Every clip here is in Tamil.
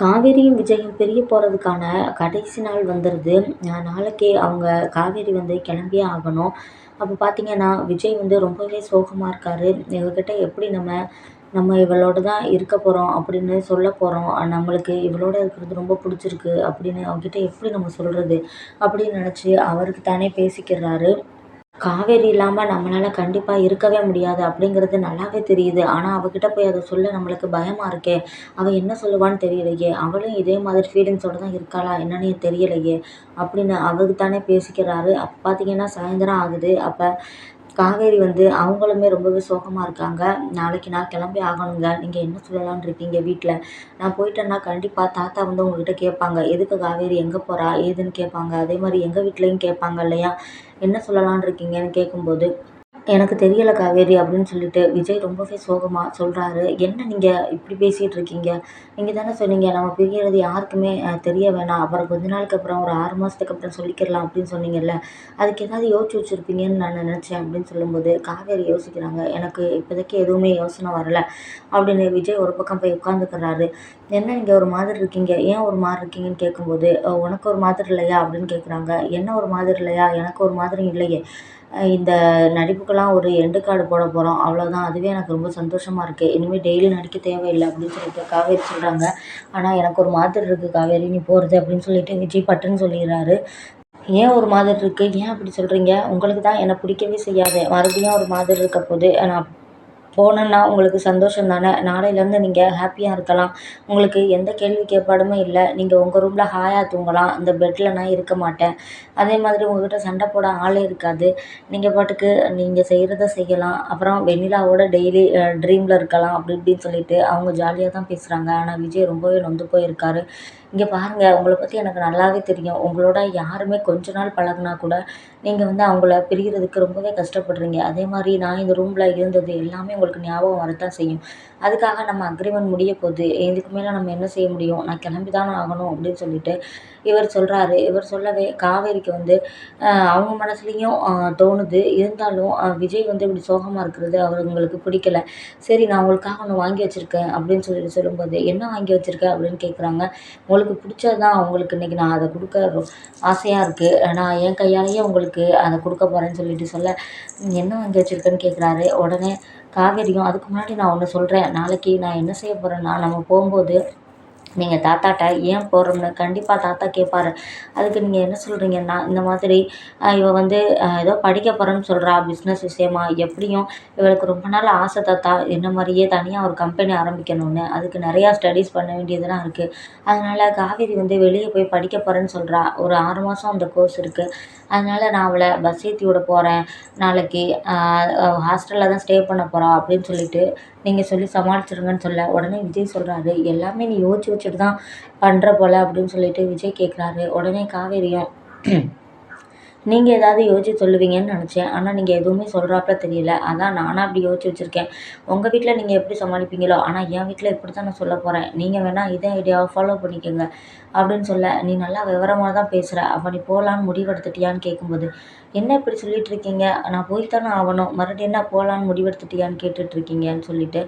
காவேரியும் விஜயும் பிரிய போகிறதுக்கான கடைசி நாள் வந்துடுது நாளைக்கு அவங்க காவேரி வந்து கிளம்பியே ஆகணும். அப்போ பார்த்தீங்கன்னா விஜய் வந்து ரொம்பவே சோகமாக இருக்கார். இவர்கிட்ட எப்படி நம்ம நம்ம இவளோட தான் இருக்க போகிறோம் அப்படின்னு சொல்ல போகிறோம் நம்மளுக்கு இவளோட இருக்கிறது ரொம்ப பிடிச்சிருக்கு அப்படின்னு அவகிட்ட எப்படி நம்ம சொல்கிறது அப்படின்னு நினச்சி அவருக்கு தானே பேசிக்கிறாரு. காவேரி இல்லாமல் நம்மளால் கண்டிப்பாக இருக்கவே முடியாது அப்படிங்கிறது நல்லாவே தெரியுது. ஆனால் அவகிட்ட போய் அதை சொல்ல நம்மளுக்கு பயமாக இருக்கே? அவள் என்ன சொல்லுவான்னு தெரியலையே. அவளும் இதே மாதிரி ஃபீலிங்ஸோடு தான் இருக்காளா என்னன்னு தெரியலையே. அப்படின்னு அவருக்கு தானே பேசிக்கிறாரு. அப்போ பார்த்தீங்கன்னா சாயந்தரம் ஆகுது. அப்போ காவேரி வந்து அவங்களுமே ரொம்பவே சோகமாக இருக்காங்க. நாளைக்கு நான் கிளம்பி ஆகணுங்க. நீங்கள் என்ன சொல்லலான்னு இருக்கீங்க வீட்டில் நான் போயிட்டேன்னா கண்டிப்பாக தாத்தா வந்து உங்ககிட்ட கேட்பாங்க. எதுக்கு காவேரி எங்கே போகிறா ஏதுன்னு கேட்பாங்க. அதே மாதிரி எங்கள் வீட்லேயும் கேட்பாங்க இல்லையா? என்ன சொல்லலான்னு இருக்கீங்கன்னு கேட்கும்போது எனக்கு தெரியலை காவேரி அப்படின்னு சொல்லிட்டு. விஜய் ரொம்பவே சோகமாக சொல்கிறாரு என்ன நீங்கள் இப்படி பேசிகிட்டு இருக்கீங்க? நீங்கள் தானே சொன்னீங்க நம்ம பிரிகிறது யாருக்குமே தெரிய வேணாம். அப்புறம் கொஞ்ச நாளுக்கு அப்புறம் ஒரு ஆறு மாதத்துக்கு அப்புறம் சொல்லிக்கிறலாம் அப்படின்னு சொன்னீங்கல்ல. அதுக்கு ஏதாவது யோசிச்சு வச்சுருப்பீங்கன்னு நான் நினச்சேன் அப்படின்னு சொல்லும்போது காவேரி யோசிக்கிறாங்க. எனக்கு இப்போதைக்கு எதுவுமே யோசனை வரல அப்படின்னு விஜய் ஒரு பக்கம் போய் உட்காந்துக்கிறாரு என்ன நீங்கள் ஒரு மாதிரி இருக்கீங்க? ஏன் ஒரு மாதிரி இருக்கீங்கன்னு கேட்கும்போது உனக்கு ஒரு மாதிரி இல்லையா? அப்படின்னு கேட்குறாங்க என்ன ஒரு மாதிரி இல்லையா? எனக்கு ஒரு மாதிரி இல்லையே. இந்த நடிப்புகள் இப்போலாம் ஒரு எண்டு கார்டு போட போகிறோம் அவ்வளோதான் அதுவே எனக்கு ரொம்ப சந்தோஷமாக இருக்குது இனிமேல் டெய்லி நடிக்க தேவையில்லை அப்படின்னு சொல்லிட்டு காவேரி சொல்கிறாங்க ஆனால் எனக்கு ஒரு மாதிரி இருக்குது காவேரி நீ போகிறது அப்படின்னு சொல்லிட்டு விஜய் பட்டுன்னு சொல்லிடுறாரு. ஏன் ஒரு மாதிரி இருக்குது ஏன் அப்படி சொல்கிறீங்க உங்களுக்கு தான் என்னை பிடிக்கவே செய்யாது. மறுபடியும் ஒரு மாதிரி இருக்க போது நான் போனோன்னா உங்களுக்கு சந்தோஷம் தானே? நாளையிலேருந்து நீங்கள் ஹாப்பியாக இருக்கலாம். உங்களுக்கு எந்த கேள்வி கேட்பாடுமே இல்லை. நீங்கள் உங்கள் ரூமில் ஹாயாக தூங்கலாம். இந்த பெட்டில் நான் இருக்க மாட்டேன். அதே மாதிரி உங்கள்கிட்ட சண்டை போட ஆளே இருக்காது. நீங்கள் பாட்டுக்கு நீங்கள் செய்கிறத செய்யலாம். அப்புறம் வெண்ணிலாவோட டெய்லி ட்ரீமில் இருக்கலாம். அப்படி இப்படின்னு சொல்லிட்டு அவங்க ஜாலியாக தான் பேசுகிறாங்க ஆனால் விஜய் ரொம்பவே நொந்து போயிருக்காரு. இங்கே பாருங்கள் உங்களை பற்றி எனக்கு நல்லாவே தெரியும். உங்களோட யாருமே கொஞ்ச நாள் பழகுனா கூட நீங்கள் வந்து அவங்கள பிரிகிறதுக்கு ரொம்பவே கஷ்டப்படுறீங்க. அதே மாதிரி நான் இந்த ரூமில் இருந்தது எல்லாமே உங்களுக்கு ஞாபகம் வரத்தான் செய்யும். அதுக்காக நம்ம அக்ரிமெண்ட் முடிய போகுது. இதுக்கு மேலே நம்ம என்ன செய்ய முடியும்? நான் கிளம்பி தானே ஆகணும் அப்படின்னு சொல்லிட்டு இவர் சொல்கிறாரு இவர் சொல்லவே காவேரிக்கு வந்து அவங்க மனசுலேயும் தோணுது. இருந்தாலும் விஜய் வந்து இப்படி சோகமாக இருக்கிறது அவங்களுக்கு பிடிக்கல. சரி நான் உங்களுக்காக ஒன்று வாங்கி வச்சுருக்கேன் அப்படின்னு சொல்லிட்டு சொல்லும்போது என்ன வாங்கி வச்சுருக்க? அப்படின்னு கேட்குறாங்க உங்களுக்கு பிடிச்சது தான் அவங்களுக்கு இன்றைக்கி நான் அதை கொடுக்க ஆசையாக இருக்குது நான் என் கையாலேயே உங்களுக்கு அதை கொடுக்க போகிறேன்னு சொல்லிட்டு சொல்ல என்ன வாங்கி வச்சுருக்கேன்னு கேட்குறாரு உடனே காவேரியும் அதுக்கு முன்னாடி நான் ஒன்று சொல்கிறேன் நாளைக்கு நான் என்ன செய்ய போகிறேன்னா நம்ம போகும்போது நீங்கள் தாத்தாட்ட ஏன் போடுறோம்னு கண்டிப்பாக தாத்தா கேட்பாரு அதுக்கு நீங்கள் என்ன சொல்கிறீங்கன்னா இந்த மாதிரி இவ வந்து ஏதோ படிக்க போகிறேன்னு சொல்கிறா பிஸ்னஸ் விஷயமா எப்படியும் இவளுக்கு ரொம்ப நாள் ஆசை தாத்தா என்ன மாதிரியே தனியாக ஒரு கம்பெனி ஆரம்பிக்கணும்னு. அதுக்கு நிறையா ஸ்டடீஸ் பண்ண வேண்டியதெல்லாம் இருக்குது அதனால் காவேரி வந்து வெளியே போய் படிக்க போகிறேன்னு சொல்கிறா ஒரு ஆறு மாதம் அந்த கோர்ஸ் இருக்குது அதனால் நான் அவளை பஸ் ஏற்றி விட போகிறேன் நாளைக்கு ஹாஸ்டலில் தான் ஸ்டே பண்ண போகிறா அப்படின்னு சொல்லிட்டு நீங்கள் சொல்லி சமாளிச்சிருங்கன்னு சொல்ல. உடனே விஜய் சொல்கிறாரு எல்லாமே நீ யோசிச்சு வச்சுட்டு தான் பண்ணுற போல் அப்படின்னு சொல்லிட்டு விஜய் கேட்குறாரு உடனே காவேரியும் நீங்கள் ஏதாவது யோசிச்சு சொல்லுவீங்கன்னு நினச்சேன். ஆனால் நீங்கள் எதுவுமே சொல்கிறாப்புல தெரியல. அதான் நானாக அப்படி யோசிச்சு வச்சுருக்கேன். உங்கள் வீட்டில் நீங்கள் எப்படி சமாளிப்பீங்களோ? ஆனால் என் வீட்டில் இப்படி தான் நான் சொல்ல போகிறேன் நீங்கள் வேணால் இதே ஐடியாவை ஃபாலோ பண்ணிக்கோங்க. அப்படின்னு சொல்ல நீ நல்லா விவரமாக தான் பேசுகிற அப்போ நீ போகலான்னு முடிவெடுத்துட்டியான்னு கேட்கும்போது என்ன இப்படி சொல்லிட்டு இருக்கீங்க? நான் போய் தானே ஆகணும். மறுபடியும் என்ன போகலான்னு முடிவெடுத்துட்டியான்னு கேட்டுட்ருக்கீங்கன்னு சொல்லிட்டு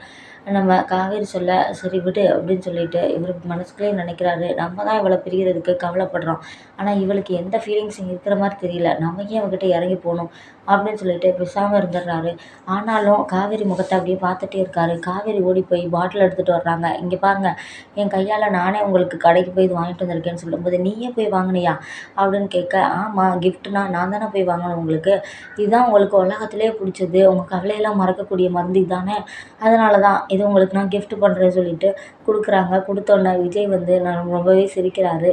நம்ம காவேரி சொல்ல சரி விடு அப்படின்னு சொல்லிட்டு இவர் மனசுக்குள்ளேயே நினைக்கிறாரு. நம்ம தான் இவளை பிரிகிறதுக்கு கவலைப்படுறோம். ஆனால் இவளுக்கு எந்த ஃபீலிங்ஸும் இருக்கிற மாதிரி தெரியல. நம்ம ஏன் அவகிட்ட இறங்கி போகணும்? அப்படின்னு சொல்லிட்டு பேசாமல் இருந்துடுறாரு. ஆனாலும் காவேரி முகத்தை அப்படியே பார்த்துட்டே இருக்காரு. காவேரி ஓடி போய் பாட்டில் எடுத்துகிட்டு வர்றாங்க. இங்கே பாருங்கள் என் கையால் நானே உங்களுக்கு கடைக்கு போய் இது வாங்கிட்டு வந்திருக்கேன்னு சொல்லும்போது நீயே போய் வாங்கினியா? அப்படின்னு கேட்க ஆமாம் கிஃப்ட்னா நான் தானே போய் வாங்கணும் உங்களுக்கு. இதுதான் உங்களுக்கு உலகத்திலே பிடிச்சது. உங்கள் கவலையெல்லாம் மறக்கக்கூடிய மருந்து இதுதானே அதனால தான் இது உங்களுக்கு நான் கிஃப்ட் பண்ணுறேன்னு சொல்லிட்டு கொடுக்குறாங்க. கொடுத்தோன்னே விஜய் வந்து நான் ரொம்பவே சிரிக்கிறாரு.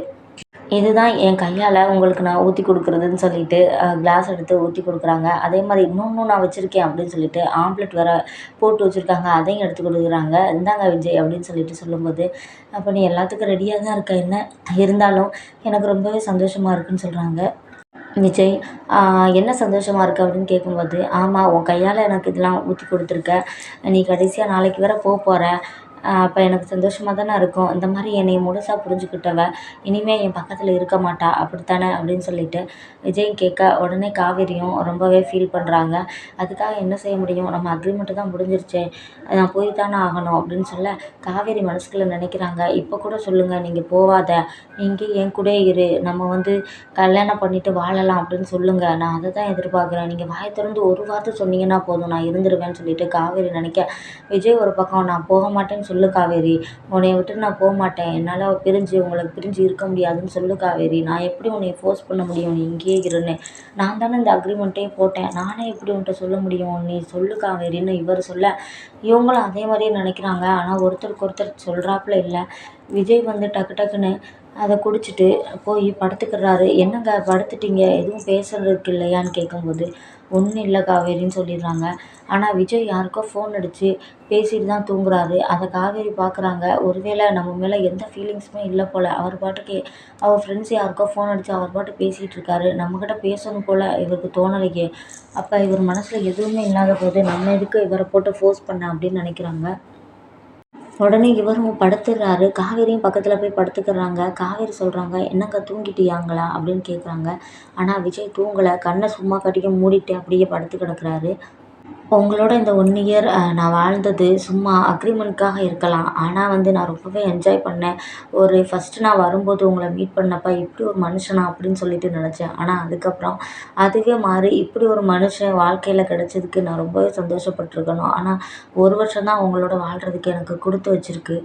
இதுதான் என் கையால் உங்களுக்கு நான் ஊற்றி கொடுக்குறதுன்னு சொல்லிட்டு கிளாஸ் எடுத்து ஊற்றி கொடுக்குறாங்க. அதே மாதிரி இன்னொன்றும் நான் வச்சுருக்கேன் அப்படின்னு சொல்லிட்டு ஆம்ப்லெட் வேறு போட்டு வச்சுருக்காங்க. அதையும் எடுத்து கொடுக்குறாங்க. இந்தாங்க விஜய் அப்படின்னு சொல்லிட்டு சொல்லும்போது அப்போ நீ எல்லாத்துக்கும் ரெடியாக தான் இருக்க என்ன? இருந்தாலும் எனக்கு ரொம்பவே சந்தோஷமாக இருக்குன்னு சொல்கிறாங்க விஜய் என்ன சந்தோஷமாக இருக்குது அப்படின்னு கேட்கும்போது ஆமாம் உன் கையால் எனக்கு இதெல்லாம் ஊற்றி கொடுத்துருக்க. நீ கடைசியாக நாளைக்கு வேறு போக போகிற அப்போ எனக்கு சந்தோஷமாக தானே இருக்கும். இந்த மாதிரி என்னை முழுசாக புரிஞ்சுக்கிட்டவ இனிமேல் என் பக்கத்தில் இருக்க மாட்டா அப்படித்தானே அப்படின்னு சொல்லிட்டு விஜயும் கேட்க உடனே காவேரியும் ரொம்பவே ஃபீல் பண்ணுறாங்க அதுக்காக என்ன செய்ய முடியும்? நம்ம அக்ரிமெண்ட்டு தான் முடிஞ்சிருச்சே. நான் போய் தானே ஆகணும் அப்படின்னு சொல்ல காவேரி மனசுக்குள்ளே நினைக்கிறாங்க. இப்போ கூட சொல்லுங்கள் நீங்கள் போகாத நீங்கள் என் கூட இரு. நம்ம வந்து கல்யாணம் பண்ணிவிட்டு வாழலாம் அப்படின்னு சொல்லுங்கள் நான் அதை தான் எதிர்பார்க்குறேன். நீங்கள் வாய் திறந்து ஒரு வார்த்தை சொன்னீங்கன்னா போதும். நான் இருந்துருவேன்னு சொல்லிட்டு காவேரி நினைக்க விஜய் ஒரு பக்கம் நான் போக மாட்டேன்னு சொல்லி சொல்லு காவேரி. உன்னைய விட்டு நான் போக மாட்டேன். என்னால் பிரிஞ்சு உங்களை பிரிஞ்சு இருக்க முடியாதுன்னு சொல்லு காவேரி. நான் எப்படி உன்னை ஃபோர்ஸ் பண்ண முடியும்? நீ இங்கேயே இருன்னு. நான் தானே இந்த அக்ரிமெண்ட்டே போட்டேன். நானே எப்படி உன்கிட்ட சொல்ல முடியும்? நீ சொல்லு காவேரின்னு இவர் சொல்ல. இவங்களும் அதே மாதிரியே நினைக்கிறாங்க. ஆனால் ஒருத்தருக்கு ஒருத்தர் சொல்கிறாப்புல இல்லை. விஜய் வந்து டக்கு டக்குன்னு அதை குடிச்சிட்டு போய் படுத்துக்கிறாரு. என்னங்க படுத்துட்டீங்க? எதுவும் பேசுறதுக்கு இல்லையான்னு கேட்கும்போது ஒன்றும் இல்லை காவேரின்னு சொல்லிடுறாங்க. ஆனால் விஜய் யாருக்கோ ஃபோன் அடித்து பேசிட்டு தான் தூங்குறாரு. அதை காவேரி பார்க்குறாங்க ஒருவேளை நம்ம மேலே எந்த ஃபீலிங்ஸுமே இல்லை போல். அவர் பாட்டுக்கு அவர் ஃப்ரெண்ட்ஸ் யாருக்கோ ஃபோன் அடித்து அவர் பாட்டு பேசிகிட்டு இருக்காரு. நம்மக்கிட்ட பேசணும் போல் இவருக்கு தோணலையே. அப்போ இவர் மனசில் எதுவுமே இல்லாத போது நம்ம எதுக்கு இவரை போட்டு ஃபோர்ஸ் பண்ண அப்படின்னு நினைக்கிறாங்க? உடனே இவரும் படுத்துடுறாரு காவேரியும் பக்கத்தில் போய் படுத்துக்கிறாங்க. காவேரி சொல்கிறாங்க என்னங்க தூங்கிட்டியாங்களா? அப்படின்னு கேட்குறாங்க ஆனால் விஜய் தூங்கலை. கண்ணை சும்மா கட்டிக்க மூடிட்டு அப்படியே படுத்து கிடக்குறாரு. உங்களோட இந்த ஒன் இயர் நான் வாழ்ந்தது சும்மா அக்ரிமெண்ட்காக இருக்கலாம். ஆனால் வந்து நான் ரொம்பவே என்ஜாய் பண்ணேன். ஒரு ஃபஸ்ட்டு நான் வரும்போது உங்களை மீட் பண்ணப்போ இப்படி ஒரு மனுஷனா அப்படின்னு சொல்லிட்டு நினச்சேன். ஆனால் அதுக்கப்புறம் அதுவே மாறி இப்படி ஒரு மனுஷன் வாழ்க்கையில் கிடைச்சதுக்கு நான் ரொம்பவே சந்தோஷப்பட்டிருக்கணும். ஆனால் ஒரு வருஷம் தான் உங்களோட வாழ்கிறதுக்கு எனக்கு கொடுத்து வச்சிருக்கு.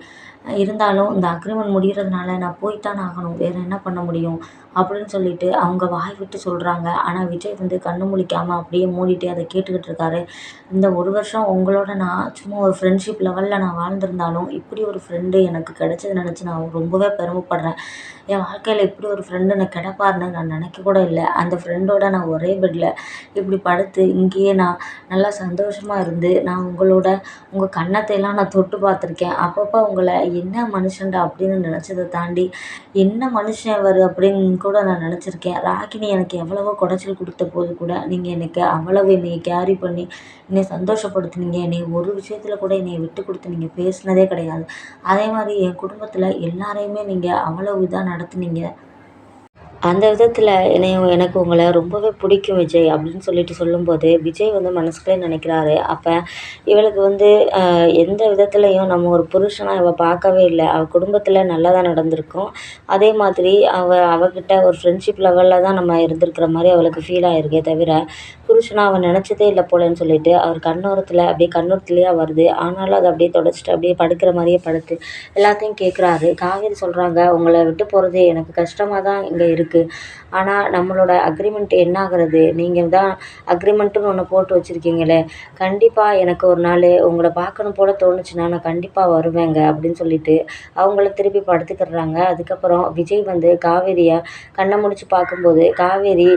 இருந்தாலும் இந்த அக்ரிமெண்ட் முடிகிறதுனால நான் போய் தானே ஆகணும். வேறு என்ன பண்ண முடியும்? அப்படின்னு சொல்லிட்டு அவங்க வாய் விட்டு சொல்கிறாங்க ஆனால் விஜய் வந்து கண்ணு முழிக்காமல் அப்படியே மூடிட்டு அதை கேட்டுக்கிட்டு இருக்காரு. இந்த ஒரு வருஷம் உங்களோட நான் சும்மா ஒரு ஃப்ரெண்ட்ஷிப் லெவலில் நான் வாழ்ந்திருந்தாலும் இப்படி ஒரு ஃப்ரெண்டு எனக்கு கிடைச்சது நினச்சி நான் ரொம்பவே பெருமைப்படுறேன். என் வாழ்க்கையில் இப்படி ஒரு ஃப்ரெண்டு எனக்கு கிடைப்பாருன்னு நான் நினைக்க கூட இல்லை. அந்த ஃப்ரெண்டோட நான் ஒரே பெட்டில் இப்படி படுத்து இங்கேயே நான் நல்லா சந்தோஷமாக இருந்து நான் உங்களோட உங்கள் கன்னத்தையெல்லாம் நான் தொட்டு பார்த்துருக்கேன். அப்பப்போ உங்களை என்ன மனுஷன்டா அப்படின்னு நினச்சத தாண்டி என்ன மனுஷன் இவர் அப்படின்னு கூட நான் நினச்சிருக்கேன். ராகினி எனக்கு எவ்வளவோ குடைச்சல் கொடுத்த போது கூட நீங்கள் எனக்கு அவ்வளவு என்னை கேரி பண்ணி என்னை சந்தோஷப்படுத்துனீங்க. என்னை ஒரு விஷயத்தில் கூட என்னை விட்டு கொடுத்து நீங்கள் பேசினதே கிடையாது. அதே மாதிரி என் குடும்பத்தில் எல்லாரையுமே நீங்கள் அவ்வளவு இதாக நடத்துனீங்க. அந்த விதத்தில் என்னையும் எனக்கு உங்களை ரொம்பவே பிடிக்கும் விஜய் அப்படின்னு சொல்லிட்டு சொல்லும்போது விஜய் வந்து மனசுக்குள்ளே நினைக்கிறாரு. அப்போ இவளுக்கு வந்து எந்த விதத்துலேயும் நம்ம ஒரு புருஷனாக இவள் பார்க்கவே இல்லை. அவள் குடும்பத்தில் நல்லா தான் நடந்திருக்கும். அதே மாதிரி அவள் அவகிட்ட ஒரு ஃப்ரெண்ட்ஷிப் லெவலில் தான் நம்ம இருந்திருக்கிற மாதிரி அவளுக்கு ஃபீல் ஆகிருக்கே தவிர புருஷனை அவன் நினச்சதே இல்லை போலன்னு சொல்லிட்டு அவர் கண்ணோரத்தில் அப்படியே கண்ணோரத்துலேயே வருது. ஆனாலும் அதை அப்படியே தொடச்சிட்டு அப்படியே படுக்கிற மாதிரியே படுத்து எல்லாத்தையும் கேட்குறாரு காவேரி சொல்கிறாங்க உங்களை விட்டு போகிறது எனக்கு கஷ்டமாக தான் இங்கே இருக்குது ஆனால் நம்மளோட அக்ரிமெண்ட் என்ன ஆகிறது நீங்கள் தான் அக்ரிமெண்ட்டுன்னு ஒன்று போட்டு வச்சுருக்கீங்களே. கண்டிப்பாக எனக்கு ஒரு நாள் உங்களை பார்க்கணும் போல் தோணுச்சுன்னா நான் கண்டிப்பாக வருவேங்க அப்படின்னு சொல்லிட்டு அவங்கள திருப்பி படுத்துக்கிடுறாங்க. அதுக்கப்புறம் விஜய் வந்து காவேரியை கண்ணை முடிச்சு பார்க்கும்போது காவேரி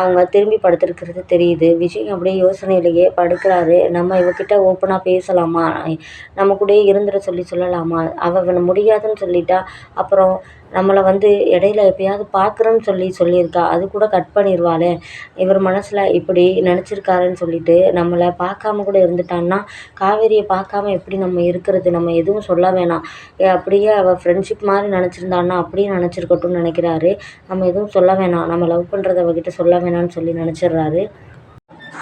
அவங்க திரும்பி படுத்துருக்கிறது தெரியுது. விஜய் அப்படியே யோசனையிலேயே படுக்கிறாரு. நம்ம இவகிட்ட ஓப்பனாக பேசலாமா? நம்ம கூடயே இருந்துட சொல்லி சொல்லலாமா? அவள் முடியாதுன்னு சொல்லிட்டா அப்புறம் நம்மளை வந்து இடையில எப்பயாவது பார்க்குறேன்னு சொல்லி சொல்லியிருக்கா. அது கூட கட் பண்ணிடுவாளே இவர் மனசில் இப்படி நினச்சிருக்காருன்னு சொல்லிட்டு நம்மளை பார்க்காம கூட இருந்துட்டான்னா காவேரியை பார்க்காம எப்படி நம்ம இருக்கிறது? நம்ம எதுவும் சொல்ல வேணாம். அப்படியே அவள் ஃப்ரெண்ட்ஷிப் மாதிரி நினச்சிருந்தான்னா அப்படியே நினச்சிருக்கட்டும்னு நினைக்கிறாரு. நம்ம எதுவும் சொல்ல வேணாம். நம்ம லவ் பண்ணுறத அவகிட்ட சொல்ல வேணாம்னு சொல்லி நினச்சிட்றாரு.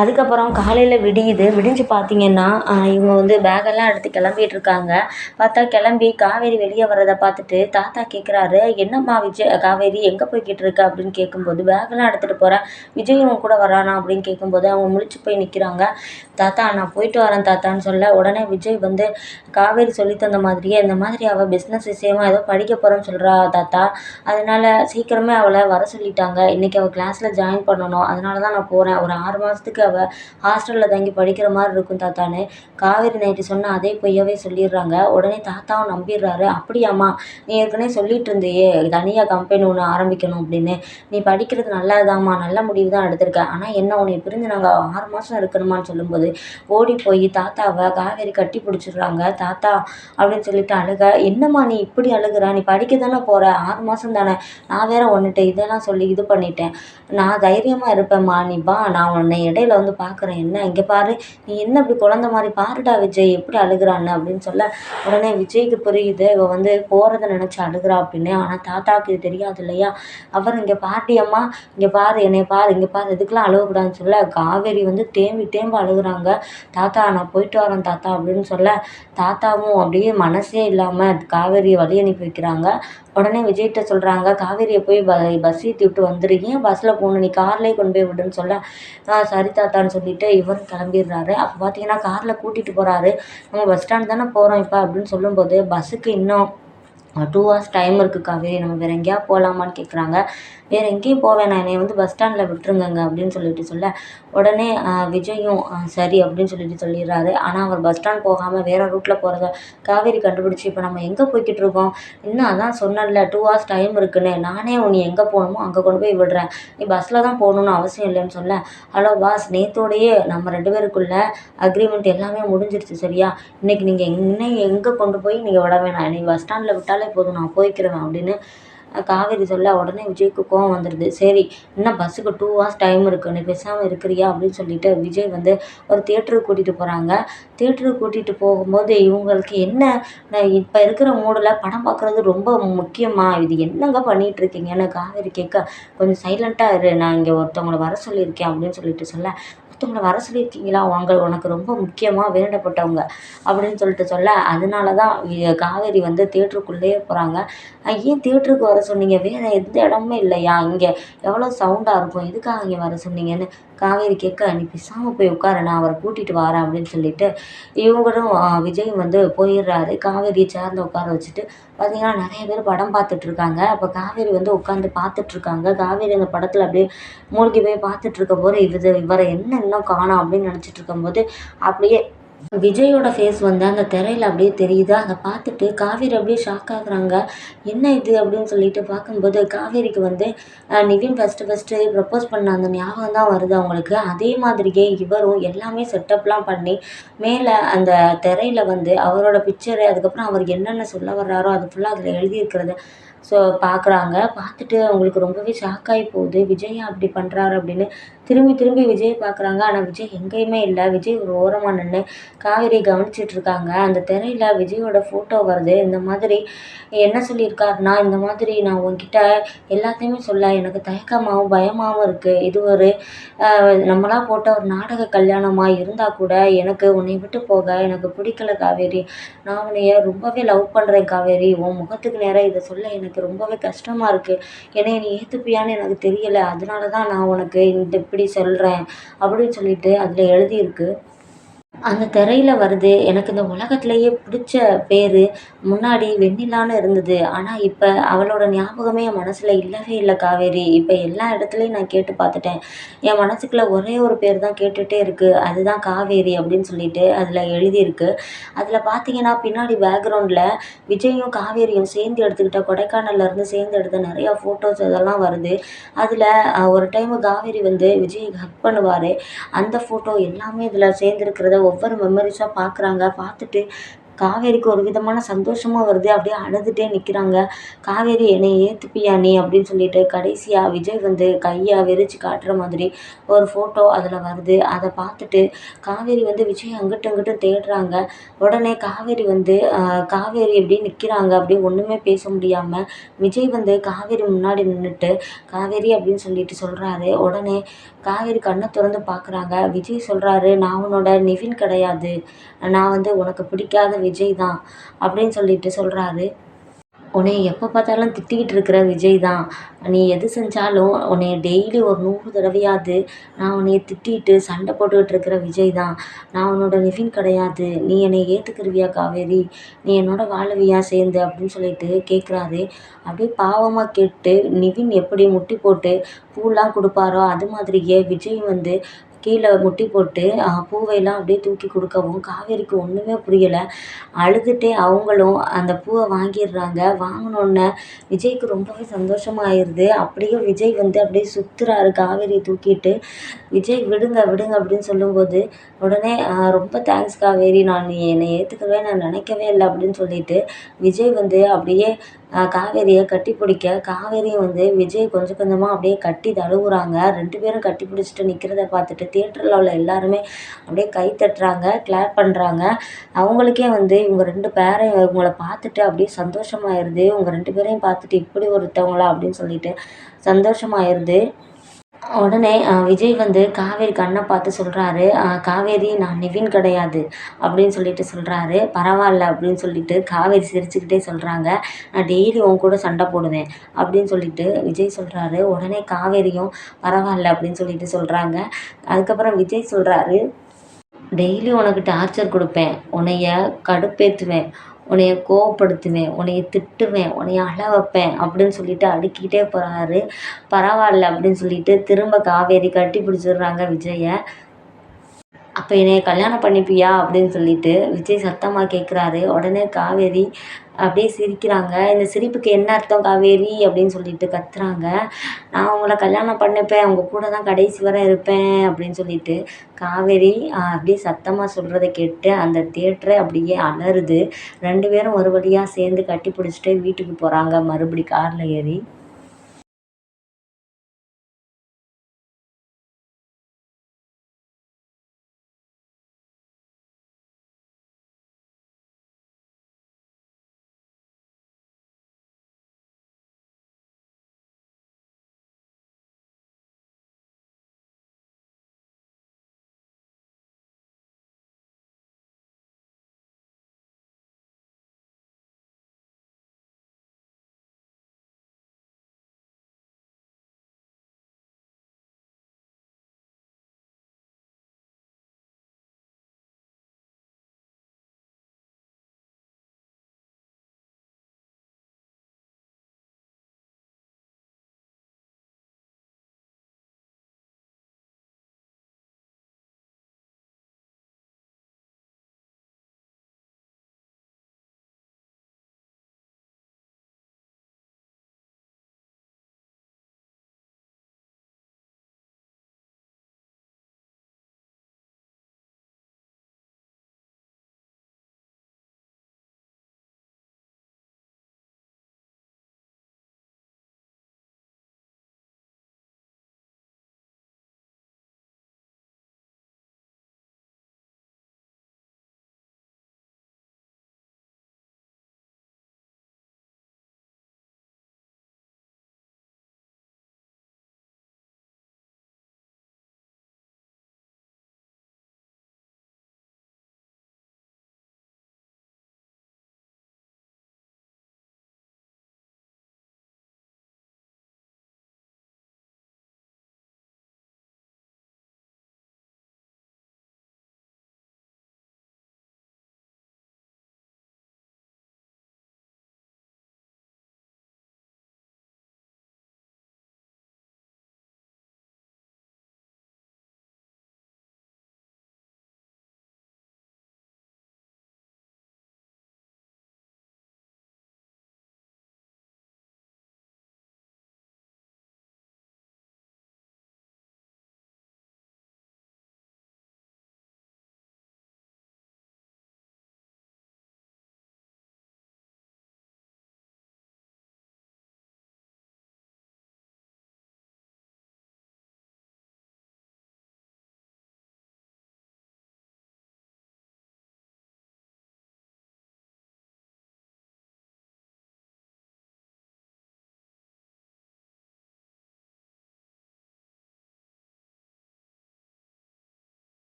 அதுக்கப்புறம் காலையில் விடியுது. விடிஞ்சு பார்த்தீங்கன்னா இவங்க வந்து பேகெல்லாம் எடுத்து கிளம்பிட்டு இருக்காங்க. பார்த்தா கிளம்பி காவேரி வெளியே வர்றதை பார்த்துட்டு தாத்தா கேட்குறாரு என்னம்மா விஜய் காவேரி எங்கே போய்கிட்டு இருக்க? அப்படின்னு கேட்கும்போது பேகெல்லாம் எடுத்துகிட்டு போகிறேன் விஜய் இவங்க கூட வரானா? அப்படின்னு கேட்கும்போது அவங்க முழிச்சு போய் நிற்கிறாங்க தாத்தா நான் போயிட்டு வரேன் தாத்தான்னு சொல்ல. உடனே விஜய் வந்து காவேரி சொல்லி தந்த மாதிரியே இந்த மாதிரி அவள் பிஸ்னஸ் விஷயமா ஏதோ படிக்க போகிறேன்னு சொல்கிறா தாத்தா. அதனால் சீக்கிரமே அவளை வர சொல்லிட்டாங்க. இன்றைக்கி அவள் கிளாஸில் ஜாயின் பண்ணணும். அதனால தான் நான் போகிறேன் ஒரு ஆறு மாதத்துக்கு அவள் ஹாஸ்டலில் தங்கி படிக்கிற மாதிரி இருக்கும் தாத்தான்னு. காவேரி நைட்டு சொன்ன அதே பொய்யாவே சொல்லிடுறாங்க. உடனே தாத்தாவும் நம்பிடுறாரு. அப்படியாம்மா நீ ஏற்கனவே சொல்லிட்டு இருந்தியே. தனியாக கம்பெனி ஒன்று ஆரம்பிக்கணும் அப்படின்னு. நீ படிக்கிறது நல்லதுதாம்மா. நல்ல முடிவு தான் எடுத்திருக்க. ஆனால் என்ன உன்னை பிரிந்து நாங்கள் ஆறு மாதம் இருக்கணுமான்னு சொல்லும்போது ஓடி போய் தாத்தாவை காவேரி கட்டி பிடிச்சிடுறாங்க. தாத்தா அப்படின்னு சொல்லிட்டு அழுக. என்னம்மா நீ இப்படி அழுகுற? நீ படிக்க தானே போகிற ஆறு மாதம் தானே. நான் வேற ஒன்றுட்டு இதெல்லாம் சொல்லி இது பண்ணிட்டேன். நான் தைரியமாக இருப்பேம்மா. நீ வா. நான் உன்னை இடையில நேரில் வந்து பார்க்குறேன் என்ன? இங்கே பாரு நீ என்ன இப்படி குழந்த மாதிரி பாருடா விஜய் எப்படி அழுகுறான்னு அப்படின்னு சொல்ல உடனே விஜய்க்கு புரியுது. இவள் வந்து போகிறத நினச்சி அழுகுறா அப்படின்னு. ஆனால் தாத்தாவுக்கு இது தெரியாது இல்லையா? அவர் இங்கே பாட்டி அம்மா இங்கே பாரு என்னை பாரு இங்கே பாரு எதுக்கெலாம் அழுகக்கூடாதுன்னு சொல்ல காவேரி வந்து தேம்பி தேம்பு அழுகுறாங்க. தாத்தா நான் போயிட்டு வரேன் தாத்தா அப்படின்னு சொல்ல தாத்தாவும் அப்படியே மனசே இல்லாமல் காவேரியை வழி அனுப்பி வைக்கிறாங்க. உடனே விஜய்கிட்ட சொல்கிறாங்க காவேரியை போய் ப பஸ் ஏற்றி விட்டு வந்துரு. ஏன் பஸ்ஸில் போகணும்? நீ கார்லேயே கொண்டு போய் விடுன்னு சொல்ல சரி தாத்தான்னு சொல்லிட்டு இவரும் கிளம்பிடுறாரு. அப்போ பார்த்தீங்கன்னா காரில் கூட்டிகிட்டு போகிறாரு நம்ம பஸ் ஸ்டாண்ட் தானே போகிறோம் இப்போ அப்படின்னு சொல்லும்போது பஸ்ஸுக்கு இன்னும் டூ ஹவர்ஸ் டைம் இருக்குது காவேரி நம்ம வேறு எங்கேயாவது போகலாமான்னு கேட்குறாங்க வேறு எங்கேயும் போக வேணாம். என்னை வந்து பஸ் ஸ்டாண்டில் விட்டுருங்கங்க அப்படின்னு சொல்லிட்டு சொல்ல உடனே விஜயும் சரி அப்படின்னு சொல்லிட்டு சொல்லிடுறாரு. ஆனால் அவர் பஸ் ஸ்டாண்ட் போகாமல் வேறு ரூட்டில் போகிறத காவேரி கண்டுபிடிச்சி இப்போ நம்ம எங்கே போய்கிட்டு இருக்கோம்? இன்னும் அதான் சொன்னேன்ல டூ ஹவர்ஸ் டைம் இருக்குன்னு. நானே உன்னை எங்கே போகணுமோ அங்கே கொண்டு போய் விடுறேன். நீ பஸ்ஸில் தான் போகணுன்னு அவசியம் இல்லைன்னு சொல்ல ஹலோ பாஸ் நேத்தோடையே நம்ம ரெண்டு பேருக்குள்ள அக்ரிமெண்ட் எல்லாமே முடிஞ்சிருச்சு சரியா? இன்றைக்கி நீங்கள் இன்னும் எங்கே கொண்டு போய் நீங்கள் விட வேணாம். நீ பஸ் ஸ்டாண்டில் விட்டாலே போதும். நான் போய்க்கிறேன் அப்படின்னு காவேரி சொல்ல உடனே விஜய்க்கு கோவம் வந்துடுது சரி இன்னும் பஸ்ஸுக்கு டூ ஹவர்ஸ் டைம் இருக்குது நீ பேசாமல் இருக்கிறியா அப்படின்னு சொல்லிட்டு விஜய் வந்து ஒரு தேட்டருக்கு கூட்டிகிட்டு போகிறாங்க தேட்டருக்கு கூட்டிகிட்டு போகும்போது இவங்களுக்கு என்ன இப்போ இருக்கிற மூடில் படம் பார்க்குறது ரொம்ப முக்கியமா? இது என்னங்க பண்ணிகிட்டு இருக்கீங்கன்னு காவேரி கேட்க கொஞ்சம் சைலண்ட்டாக இரு நான் இங்கே ஒருத்தவங்களை வர சொல்லியிருக்கேன் அப்படின்னு சொல்லிட்டு சொல்ல ஒருத்தவங்களை வர சொல்லியிருக்கீங்களா? அவங்க உனக்கு ரொம்ப முக்கியமாக வேண்டப்பட்டவங்க அப்படின்னு சொல்லிட்டு சொல்ல அதனால தான் காவேரி வந்து தேட்டருக்குள்ளேயே போகிறாங்க ஏன் தேட்டருக்கு வர சொன்னீங்க? வேறு எந்த இடமும் இல்லையா? இங்கே எவ்வளோ சவுண்டாக இருக்கும்? எதுக்காக இங்கே வர சொன்னீங்கன்னு காவேரி கேட்க நீ பேசாமல் போய் உட்காரு நான் அவரை கூட்டிகிட்டு வரேன் அப்படின்னு சொல்லிட்டு இவங்களும் விஜய் வந்து போயிடுறாரு. காவேரியை சேர்ந்து உட்கார வச்சுட்டு பார்த்தீங்கன்னா நிறைய பேர் படம் பார்த்துட்ருக்காங்க அப்போ காவேரி வந்து உட்காந்து பார்த்துட்ருக்காங்க காவேரி அந்த படத்தில் அப்படியே மூழ்கி போய் பார்த்துட்ருக்கும் போது இது இவரை என்ன இன்னும் காணோம் அப்படின்னு நினச்சிட்டு இருக்கும்போது அப்படியே விஜயோட ஃபேஸ் வந்து அந்த திரையில அப்படியே தெரியுது. அதை பார்த்துட்டு காவேரி அப்படியே ஷாக் ஆகுறாங்க. என்ன இது அப்படின்னு சொல்லிட்டு பார்க்கும்போது காவேரிக்கு வந்து நிவின் ஃபஸ்ட்டு ஃபஸ்ட்டு ப்ரப்போஸ் பண்ண அந்த ஞாபகம் தான் வருது அவங்களுக்கு. அதே மாதிரியே இவரும் எல்லாமே செட்டப்லாம் பண்ணி மேலே அந்த திரையில வந்து அவரோட பிக்சரு அதுக்கப்புறம் அவர் என்னென்ன சொல்ல வர்றாரோ அது ஃபுல்லாக அதில் எழுதியிருக்கிறத. ஸோ பார்க்குறாங்க பார்த்துட்டு அவங்களுக்கு ரொம்பவே ஷாக்காகி போகுது. விஜய் அப்படி பண்ணுறாரு அப்படின்னு திரும்பி திரும்பி விஜய் பார்க்குறாங்க ஆனால் விஜய் எங்கேயுமே இல்லை. விஜய் ஒரு ஓரமாக நின்று காவேரி கவனிச்சிட்ருக்காங்க அந்த திரையில் விஜயோட ஃபோட்டோ வருது. இந்த மாதிரி என்ன சொல்லியிருக்காருன்னா இந்த மாதிரி நான் உங்ககிட்ட எல்லாத்தையுமே சொல்ல. எனக்கு தயக்கமாகவும் பயமாகவும் இருக்குது இது ஒரு நம்மளாக போட்ட ஒரு நாடக கல்யாணமாக இருந்தால் கூட எனக்கு உன்னை விட்டு போக எனக்கு பிடிக்கல காவேரி. நான் உன்னைய ரொம்பவே லவ் பண்ணுறேன் காவேரி. உன் முகத்துக்கு நேராக இதை சொல்ல எனக்கு ரொம்பவே கஷ்டமாக இருக்குது ஏன்னா நீ ஏற்றுப்பியான்னு எனக்கு தெரியலை. அதனால தான் நான் உனக்கு இந்த இப்படி சொல்கிறேன் அப்படின்னு சொல்லிட்டு அதில் எழுதியிருக்கு. அந்த திரையில் வருது. எனக்கு இந்த உலகத்துலேயே பிடிச்ச பேர் முன்னாடி வெண்ணிலான்னு இருந்தது. ஆனால் இப்போ அவளோட ஞாபகமே என் மனசில் இல்லவே இல்லை காவேரி. இப்போ எல்லா இடத்துலையும் நான் கேட்டு பார்த்துட்டேன். என் மனசுக்குள்ள ஒரே ஒரு பேர் தான் கேட்டுகிட்டே இருக்குது அதுதான் காவேரி அப்படின்னு சொல்லிட்டு அதில் எழுதியிருக்கு. அதில் பார்த்தீங்கன்னா பின்னாடி பேக்ரவுண்டில் விஜயும் காவேரியும் சேர்ந்து எடுத்துக்கிட்ட கொடைக்கானல்லேருந்து சேர்ந்து எடுத்த நிறையா ஃபோட்டோஸ் இதெல்லாம் வருது. அதில் ஒரு டைமு காவேரி வந்து விஜய் ஹக் பண்ணுவார். அந்த ஃபோட்டோ எல்லாமே இதில் சேர்ந்துருக்கிறத ஒவ்வொரு மெமரிஸாக பார்க்குறாங்க பார்த்துட்டு காவேரிக்கு ஒரு விதமான சந்தோஷமாக வருது. அப்படியே அழுதுகிட்டே நிற்கிறாங்க காவேரி என்னை ஏற்றுப்பியா நீ? அப்படின்னு சொல்லிட்டு கடைசியாக விஜய் வந்து கையை விரித்து காட்டுற மாதிரி ஒரு ஃபோட்டோ அதில் வருது. அதை பார்த்துட்டு காவேரி வந்து விஜய் அங்கிட்டும் இங்கிட்டும் தேடுறாங்க. உடனே காவேரி வந்து காவேரி எப்படி நிற்கிறாங்க அப்படி ஒன்றுமே பேச முடியாமல் விஜய் வந்து காவேரி முன்னாடி நின்றுட்டு காவேரி அப்படின்னு சொல்லிட்டு சொல்கிறாரு உடனே காவேரி கண்ணை திறந்து பார்க்குறாங்க. விஜய் சொல்கிறாரு நான் உன்னோட நிவின் கிடையாது. நான் வந்து உனக்கு பிடிக்காத விஜய் தான். அப்படின்னு சொல்லிட்டு சொல்கிறாரு உன்னை எப்போ பார்த்தாலும் திட்டிக்கிட்டு இருக்கிற விஜய் தான். நீ எது செஞ்சாலும் உன்னைய டெய்லி ஒரு நூறு தடவையாவது நான் உன்னைய திட்டிட்டு சண்டை போட்டுக்கிட்டு இருக்கிற விஜய் தான். நான் உன்னோட நிவின் கிடையாது. நீ என்னை ஏற்றுக்கிருவியா காவேரி? நீ என்னோட வாழவியா சேர்ந்து அப்படின்னு சொல்லிட்டு கேட்குறாரு அப்படியே பாவமாக கேட்டு நிவின் எப்படி முட்டி போட்டு பூலாம் கொடுப்பாரோ அது மாதிரியே விஜய் வந்து கீழே முட்டி போட்டு பூவையெல்லாம் அப்படியே தூக்கி கொடுக்கவும் காவேரிக்கு ஒன்றுமே புரியலை. அழுதுகிட்டே அவங்களும் அந்த பூவை வாங்கிடுறாங்க. வாங்கினோன்னே விஜய்க்கு ரொம்பவே சந்தோஷமாயிருது. அப்படியே விஜய் வந்து அப்படியே சுற்றுறாரு காவேரியை தூக்கிட்டு. விஜய் விடுங்க விடுங்க அப்படின்னு சொல்லும்போது உடனே ரொம்ப தேங்க்ஸ் காவேரி. நான் நீ என்னை ஏற்றுக்கவே நான் நினைக்கவே இல்லை அப்படின்னு சொல்லிட்டு விஜய் வந்து அப்படியே காவேரியை கட்டி பிடிக்க வந்து விஜய் கொஞ்சம் கொஞ்சமாக அப்படியே கட்டி தழுவுறாங்க. ரெண்டு பேரும் கட்டி பிடிச்சிட்டு நிற்கிறத பார்த்துட்டு தியேட்டரில் உள்ள எல்லாருமே அப்படியே கை தட்டுறாங்க கிளாப் பண்ணுறாங்க அவங்களுக்கே வந்து இவங்க ரெண்டு பேரையும் இவங்கள பார்த்துட்டு அப்படியே சந்தோஷமாயிருது. இவங்க ரெண்டு பேரையும் பார்த்துட்டு இப்படி ஒருத்தவங்களா அப்படின்னு சொல்லிட்டு சந்தோஷமாயிருது. உடனே விஜய் வந்து காவேரி கண்ணை பார்த்து சொல்கிறாரு காவேரி நான் நிவின் கிடையாது அப்படின்னு சொல்லிட்டு சொல்கிறாரு பரவாயில்ல அப்படின்னு சொல்லிட்டு காவேரி சிரிச்சுக்கிட்டே சொல்கிறாங்க நான் டெய்லி உன் கூட சண்டை போடுவேன் அப்படின்னு சொல்லிட்டு விஜய் சொல்கிறாரு உடனே காவேரியும் பரவாயில்ல அப்படின்னு சொல்லிட்டு சொல்கிறாங்க அதுக்கப்புறம் விஜய் சொல்கிறாரு டெய்லி உனக்கு டார்ச்சர் கொடுப்பேன் உன்னைய கடுப்பேற்றுவேன் உன்னைய கோவப்படுத்துவேன் உன்னைய திட்டுவேன் உன்னைய அழ வைப்பேன் அப்படின்னு சொல்லிட்டு அடுக்கிக்கிட்டே போகிறாரு பரவாயில்ல அப்படின்னு சொல்லிட்டு திரும்ப காவேரி கட்டி பிடிச்சிடுறாங்க விஜயை. அப்போ என்னைய கல்யாணம் பண்ணிப்பியா அப்படின்னு சொல்லிட்டு விஜய் சத்தமாக கேட்குறாரு உடனே காவேரி அப்படியே சிரிக்கிறாங்க. இந்த சிரிப்புக்கு என்ன அர்த்தம் காவேரி அப்படின்னு சொல்லிட்டு கத்துறாங்க. நான் உங்களை கல்யாணம் பண்ணிப்பேன். உங்கள் கூட தான் கடைசி வரை இருப்பேன் அப்படின்னு சொல்லிட்டு காவேரி அப்படியே சத்தமாக சொல்கிறத கேட்டு அந்த தேட்டரை அப்படியே அலறுது. ரெண்டு பேரும் ஒரு வழியாக சேர்ந்து கட்டி பிடிச்சிட்டு வீட்டுக்கு போகிறாங்க மறுபடி காரில் ஏறி.